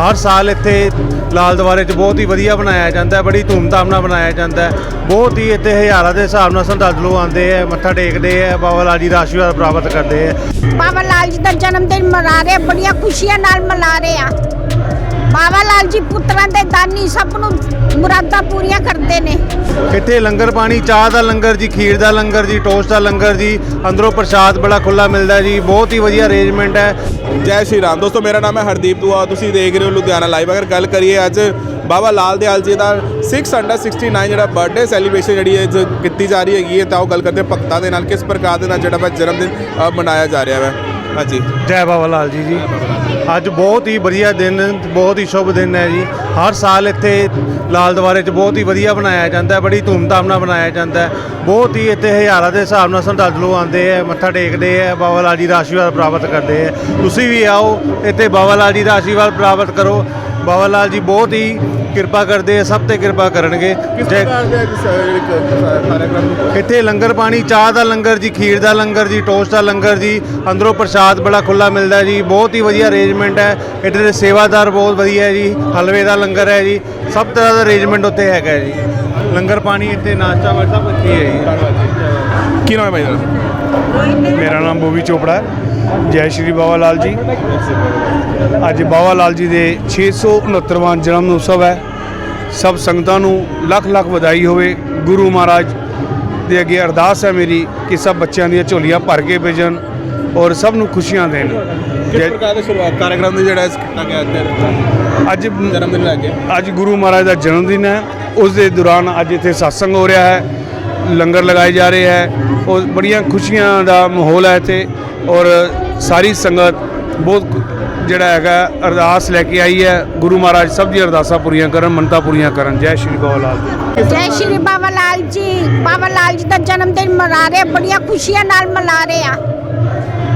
ਹਰ ਸਾਲ ਇੱਥੇ ਲਾਲ ਦੁਆਰੇ 'ਚ ਬਹੁਤ ਹੀ ਵਧੀਆ ਬਣਾਇਆ ਜਾਂਦਾ ਹੈ, ਬੜੀ ਧੂਮਧਾਮ ਨਾਲ ਬਣਾਇਆ ਜਾਂਦਾ ਹੈ। ਬਹੁਤ ਹੀ ਇੱਥੇ ਹਜ਼ਾਰਾਂ ਦੇ ਹਿਸਾਬ ਨਾਲ ਸ਼ਰਧਾਲੂ ਆਉਂਦੇ ਆ ਮੱਥਾ ਟੇਕਦੇ ਆ ਬਾਬਾ ਲਾਲ ਜੀ ਦਾ ਆਸ਼ੀਰਵਾਦ ਪ੍ਰਾਪਤ ਕਰਦੇ ਆ ਬਾਬਾ ਲਾਲ ਜੀ ਦਾ ਜਨਮ ਦਿਨ ਮਨਾ ਰਹੇ ਬੜੀਆਂ ਖੁਸ਼ੀਆਂ ਨਾਲ ਮਨਾ ਰਹੇ ਆ। ਬਾਬਾ ਜੀ ਪੁੱਤਰਾਂ ਦੇ ਦਾਨੀ ਸਭ ਨੂੰ ਮੁਰਾਦਾਂ ਪੂਰੀਆਂ ਕਰਦੇ ਨੇ। ਇੱਥੇ ਲੰਗਰ ਪਾਣੀ ਚਾਹ ਦਾ ਲੰਗਰ ਜੀ ਖੀਰ ਦਾ ਲੰਗਰ ਜੀ ਟੋਸਟ ਦਾ ਲੰਗਰ ਜੀ ਅੰਦਰੋਂ ਪ੍ਰਸ਼ਾਦ ਬੜਾ ਖੁੱਲਾ ਮਿਲਦਾ ਜੀ ਬਹੁਤ ਹੀ ਵਧੀਆ ਅਰੇਂਜਮੈਂਟ ਹੈ। ਜੈ ਸ਼੍ਰੀ ਰਾਮ। ਦੋਸਤੋ ਮੇਰਾ ਨਾਮ ਹੈ ਹਰਦੀਪ ਦੁਆ ਤੁਸੀਂ ਦੇਖ ਰਹੇ ਹੋ ਲੁਧਿਆਣਾ ਲਾਈਵ ਅਗਰ ਗੱਲ ਕਰੀਏ ਅੱਜ ਬਾਬਾ ਲਾਲ ਦਿਆਲ ਜੀ ਦਾ 6 ਅੰਡਰ 69 ਜਿਹੜਾ ਬਰਥਡੇ ਸੈਲੀਬ੍ਰੇਸ਼ਨ ਜਿਹੜੀ ਹੈ ਕੀਤੀ ਜਾ ਰਹੀ ਹੈਗੀ ਹੈ ਤਾਂ ਉਹ ਗੱਲ ਕਰਦੇ ਭਗਤਾਂ ਦੇ ਨਾਲ ਕਿਸ ਪ੍ਰਕਾਰ ਦੇ ਨਾਲ ਜਿਹੜਾ ਵਾ ਜਨਮ ਦਿਨ ਮਨਾਇਆ ਜਾ ਰਿਹਾ ਹੈ ਹਾਂਜੀ। ਜੈ ਬਾਬਾ ਲਾਲ ਜੀ ਜੀ ਅੱਜ ਬਹੁਤ ਹੀ ਵਧੀਆ ਦਿਨ, ਬਹੁਤ ਹੀ ਸ਼ੁਭ ਦਿਨ ਹੈ ਜੀ। ਹਰ ਸਾਲ ਇੱਥੇ ਲਾਲ ਦੁਆਰੇ 'ਚ ਬਹੁਤ ਹੀ ਵਧੀਆ ਬਣਾਇਆ ਜਾਂਦਾ ਹੈ, ਬੜੀ ਧੂਮਧਾਮ ਨਾਲ ਬਣਾਇਆ ਜਾਂਦਾ ਹੈ। ਬਹੁਤ ਹੀ ਇੱਥੇ ਹਜ਼ਾਰਾਂ ਦੇ ਹਿਸਾਬ ਨਾਲ ਸ਼ਰਧਾਲੂ ਆਉਂਦੇ ਆ ਮੱਥਾ ਟੇਕਦੇ ਆ ਬਾਬਾ ਲਾਲ ਜੀ ਦਾ ਆਸ਼ੀਰਵਾਦ ਪ੍ਰਾਪਤ ਕਰਦੇ ਆ ਤੁਸੀਂ ਵੀ ਆਓ, ਇੱਥੇ ਬਾਬਾ ਲਾਲ ਜੀ ਦਾ ਆਸ਼ੀਰਵਾਦ ਪ੍ਰਾਪਤ ਕਰੋ। ਬਾਬਾ ਲਾਲ ਜੀ ਬਹੁਤ ਹੀ ਕਿਰਪਾ ਕਰਦੇ ਆ ਸਭ ਤੇ ਕਿਰਪਾ ਕਰਨਗੇ। ਦੇ ਕਾਰਜਕ੍ਰਮ ਇੱਥੇ ਲੰਗਰ ਪਾਣੀ ਚਾਹ ਦਾ ਲੰਗਰ ਜੀ ਖੀਰ ਦਾ ਲੰਗਰ ਜੀ ਟੋਸਟ ਦਾ ਲੰਗਰ ਜੀ ਅੰਦਰੋਂ ਪ੍ਰਸ਼ਾਦ ਬੜਾ ਖੁੱਲਾ ਮਿਲਦਾ ਜੀ ਬਹੁਤ ਹੀ ਵਧੀਆ ਅਰੇਂਜਮੈਂਟ ਹੈ। ਇੱਥੇ ਦੇ ਸੇਵਾਦਾਰ ਬਹੁਤ ਵਧੀਆ ਹੈ ਜੀ ਹਲਵੇ ਦਾ ਲੰਗਰ ਹੈ ਜੀ ਸਭ ਤਰ੍ਹਾਂ ਦਾ ਅਰੇਂਜਮੈਂਟ ਉੱਥੇ ਹੈਗਾ ਜੀ। ਲੰਗਰ ਪਾਣੀ ਇੱਥੇ ਨਾਸ਼ਤਾ ਸਭ ਇੱਥੇ ਹੈ ਜੀ। ਕੀ ਨਾਮ ਹੈ ਭਾਈ ਦਾ ਮੇਰਾ ਨਾਮ ਬੋਵੀ ਚੋਪੜਾ ਹੈ। ਜੈ ਸ਼੍ਰੀ ਬਾਬਾ ਲਾਲ ਜੀ। ਅੱਜ ਬਾਬਾ ਲਾਲ ਜੀ ਦੇ 669ਵਾਂ ਜਨਮ ਉਤਸਵ ਹੈ। ਸਭ ਸੰਗਤਾਂ ਨੂੰ ਲੱਖ ਲੱਖ ਵਧਾਈ ਹੋਵੇ। ਗੁਰੂ ਮਹਾਰਾਜ ਦੇ ਅੱਗੇ ਅਰਦਾਸ ਹੈ ਮੇਰੀ ਕਿ ਸਭ ਬੱਚਿਆਂ ਦੀਆਂ ਝੋਲੀਆਂ ਭਰ ਕੇ ਭੇਜਣ ਔਰ ਸਭ ਨੂੰ ਖੁਸ਼ੀਆਂ ਦੇਣ। ਕਿਸ ਜੈ- ਪ੍ਰਕਾਰ ਦੇ ਸ਼ੁਰੂਆਤ ਕਾਰਜਕ੍ਰਮ ਦੀ ਜਿਹੜਾ ਕੀਤਾ ਗਿਆ ਅੱਜ ਅੱਜ ਜਨਮ ਦਿਨ ਲੈ ਕੇ? ਅੱਜ ਗੁਰੂ ਮਹਾਰਾਜ ਦਾ ਜਨਮ ਦਿਨ ਹੈ। ਉਸ ਦੇ ਦੌਰਾਨ ਅੱਜ ਇੱਥੇ satsang ਹੋ ਰਿਹਾ ਹੈ। ਲੰਗਰ ਲਗਾਏ ਜਾ ਰਹੇ ਹੈ। ਔਰ ਬੜੀਆਂ ਖੁਸ਼ੀਆਂ ਦਾ ਮਾਹੌਲ ਹੈ ਇੱਥੇ ਔਰ ਸਾਰੀ ਸੰਗਤ ਬਹੁਤ ਜਿਹੜਾ ਹੈਗਾ ਅਰਦਾਸ ਲੈ ਕੇ ਆਈ ਹੈ। ਗੁਰੂ ਮਹਾਰਾਜ ਸਭ ਦੀ ਅਰਦਾਸਾਂ ਪੂਰੀਆਂ ਕਰਨ ਮੰਨਤਾਂ ਪੂਰੀਆਂ ਕਰਨ। ਜੈ ਸ਼੍ਰੀ ਬਾਬਾ ਲਾਲ ਜੀ। ਜੈ ਸ਼੍ਰੀ ਬਾਬਾ ਲਾਲ ਜੀ। ਬਾਬਾ ਲਾਲ ਜੀ ਦਾ ਜਨਮ ਦਿਨ ਮਨਾ ਰਹੇ ਬੜੀਆਂ ਖੁਸ਼ੀਆਂ ਨਾਲ ਮਨਾ ਰਹੇ ਆ।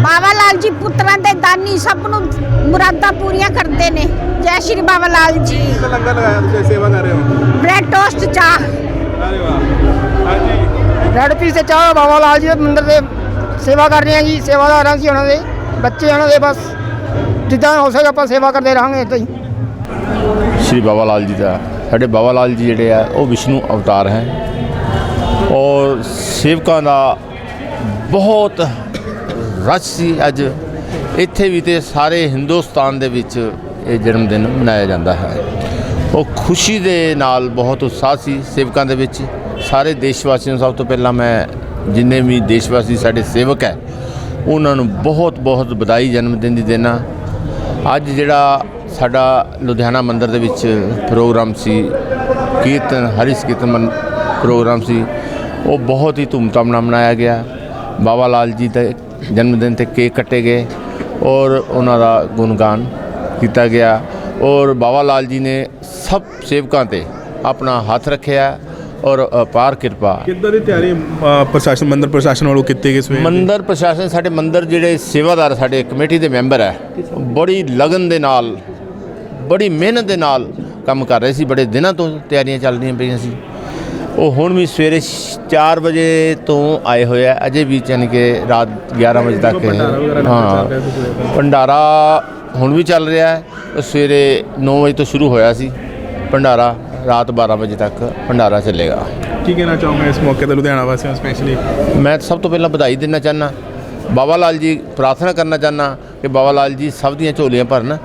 ਬਾਬਾ ਲਾਲ ਜੀ ਪੁੱਤਰਾਂ ਦੇ ਦਾਨੀ ਸਭ ਨੂੰ ਮੁਰਾਦਾਂ ਪੂਰੀਆਂ ਕਰਦੇ ਨੇ। ਜੈ ਸ਼੍ਰੀ ਬਾਬਾ ਲਾਲ ਜੀ। ਲੰਗਰ ਲਗਾਇਆ ਤੁਸੀਂ? ਸੇਵਾ ਕਰ ਰਹੇ ਹੋ? ਬ੍ਰੈਡ ਟੋਸਟ ਚਾਹ। ਅਰੇ ਵਾਹ। ਹਾਂਜੀ। ਰੈਡ ਪੀਸ ਤੇ ਚਾਹ ਬਾਬਾ ਲਾਲ ਜੀ ਦੇ ਮੰਦਿਰ ਦੇ ਸੇਵਾ ਕਰ ਰਹੇ ਹਾਂ ਜੀ ਸੇਵਾਦਾਰਾਂ ਸੀ ਉਹਨਾਂ ਦੇ, ਬੱਚੇ ਉਹਨਾਂ ਦੇ ਬਸ, ਜਿੱਦਾਂ ਹੋ ਸਕੇ ਆਪਾਂ ਸੇਵਾ ਕਰਦੇ ਰਹਾਂਗੇ ਇੱਦਾਂ ਹੀ। ਸ਼੍ਰੀ ਬਾਬਾ ਲਾਲ ਜੀ ਦਾ, ਸਾਡੇ ਬਾਬਾ ਲਾਲ ਜੀ ਜਿਹੜੇ ਆ, ਉਹ ਵਿਸ਼ਨੂੰ ਅਵਤਾਰ ਹੈ। ਔਰ ਸੇਵਕਾਂ ਦਾ ਬਹੁਤ ਰਸ਼ ਸੀ ਅੱਜ। ਇੱਥੇ ਵੀ ਤੇ ਸਾਰੇ ਹਿੰਦੁਸਤਾਨ ਦੇ ਵਿੱਚ ਇਹ ਜਨਮ ਦਿਨ ਮਨਾਇਆ ਜਾਂਦਾ ਹੈ। ਉਹ ਖੁਸ਼ੀ ਦੇ ਨਾਲ ਬਹੁਤ ਉਤਸ਼ਾਹ ਸੀ ਸੇਵਕਾਂ ਦੇ ਵਿੱਚ। ਸਾਰੇ ਦੇਸ਼ ਵਾਸੀਆਂ ਨੂੰ ਸਭ ਤੋਂ ਪਹਿਲਾਂ ਮੈਂ ਜਿੰਨੇ ਵੀ ਦੇਸ਼ ਵਾਸੀ ਸਾਡੇ ਸੇਵਕ ਹੈ, ਉਹਨਾਂ ਨੂੰ ਬਹੁਤ ਬਹੁਤ ਵਧਾਈ ਜਨਮ ਦਿਨ ਦੀ ਦੇਣਾ। ਅੱਜ ਜਿਹੜਾ ਸਾਡਾ ਲੁਧਿਆਣਾ ਮੰਦਿਰ ਦੇ ਵਿੱਚ ਪ੍ਰੋਗਰਾਮ ਸੀ, ਕੀਰਤਨ ਹਰਿਸ ਕੀਰਤਨ ਪ੍ਰੋਗਰਾਮ ਸੀ, ਉਹ ਬਹੁਤ ਹੀ ਧੂਮਧਾਮ ਨਾਲ ਮਨਾਇਆ ਗਿਆ। ਬਾਬਾ ਲਾਲ ਜੀ ਦੇ ਜਨਮ ਦਿਨ ਤੇ ਕੇਕ ਕੱਟੇ ਗਏ ਔਰ ਉਹਨਾਂ ਦਾ ਗੁਣਗਾਨ ਕੀਤਾ ਗਿਆ ਔਰ ਬਾਬਾ ਲਾਲ ਜੀ ਨੇ ਸਭ ਸੇਵਕਾਂ ਤੇ ਆਪਣਾ ਹੱਥ ਰੱਖਿਆ। ਔਰ ਅਪਾਰ ਕਿਰਪਾ। ਕਿੱਦਾਂ ਦੀ ਤਿਆਰੀ ਅ, ਪ੍ਰਸ਼ਾਸਨ ਮੰਦਿਰ ਪ੍ਰਸ਼ਾਸਨ ਵੱਲੋਂ ਕੀਤੀ ਗਈ ਦੀ? ਮੰਦਰ ਪ੍ਰਸ਼ਾਸਨ ਸਾਡੇ ਮੰਦਰ ਜਿਹੜੇ ਸੇਵਾਦਾਰ ਸਾਡੇ ਕਮੇਟੀ ਦੇ ਮੈਂਬਰ ਹੈ ਬੜੀ ਲਗਨ ਦੇ ਨਾਲ ਬੜੀ ਮਿਹਨਤ ਦੇ ਨਾਲ ਕੰਮ ਕਰ ਰਹੇ ਸੀ। ਬੜੇ ਦਿਨਾਂ ਤੋਂ ਤਿਆਰੀਆਂ ਚੱਲ ਰਹੀਆਂ ਪਈਆਂ ਸੀ। ਉਹ ਹੁਣ ਵੀ ਸਵੇਰੇ 4 ਵਜੇ ਤੋਂ ਆਏ ਹੋਏ ਆ। ਅਜੇ ਵੀ ਯਾਨੀ ਕਿ ਰਾਤ 11 ਵਜੇ ਤੱਕ ਰਿਹਾ ਹਾਂ। ਭੰਡਾਰਾ ਹੁਣ ਵੀ ਚੱਲ ਰਿਹਾ ਹੈ। ਉਹ ਸਵੇਰੇ 9 ਵਜੇ ਤੋਂ ਸ਼ੁਰੂ ਹੋਇਆ ਸੀ। ਭੰਡਾਰਾ ਰਾਤ 12 ਵਜੇ ਤੱਕ ਭੰਡਾਰਾ ਚੱਲੇਗਾ। ਕੀ ਕਹਿਣਾ ਚਾਹੋਗੇ ਇਸ ਮੌਕੇ ਤੇ ਲੁਧਿਆਣਾ ਵਾਸੀਆਂ ਨੂੰ ਸਪੈਸ਼ਲੀ ਮੈਂ ਸਭ ਤੋਂ ਪਹਿਲਾਂ ਵਧਾਈ ਦੇਣਾ ਚਾਹਨਾ ਬਾਬਾ ਲਾਲ ਜੀ ਪ੍ਰਾਰਥਨਾ ਕਰਨਾ ਚਾਹਨਾ ਕਿ ਬਾਬਾ ਲਾਲ ਜੀ ਸਭ ਦੀਆਂ ਝੋਲੀਆਂ ਭਰਨ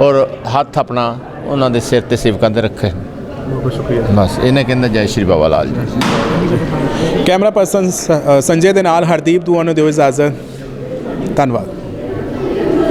ਔਰ ਹੱਥ ਆਪਣਾ ਉਹਨਾਂ ਦੇ ਸਿਰ ਤੇ ਸੇਵਕਾਂ ਤੇ ਰੱਖੇ। ਬਹੁਤ ਬਹੁਤ ਸ਼ੁਕਰੀਆ। ਬਸ ਇਹਨੇ ਕਹਿੰਦਾ ਜੈ ਸ਼੍ਰੀ ਬਾਬਾ ਲਾਲ ਜੀ। ਕੈਮਰਾ ਪਰਸਨ ਸੰਜੇ ਦੇ ਨਾਲ ਹਰਦੀਪ ਦੂਆ ਨੂੰ ਦਿਓ ਇਜਾਜ਼ਤ। ਧੰਨਵਾਦ।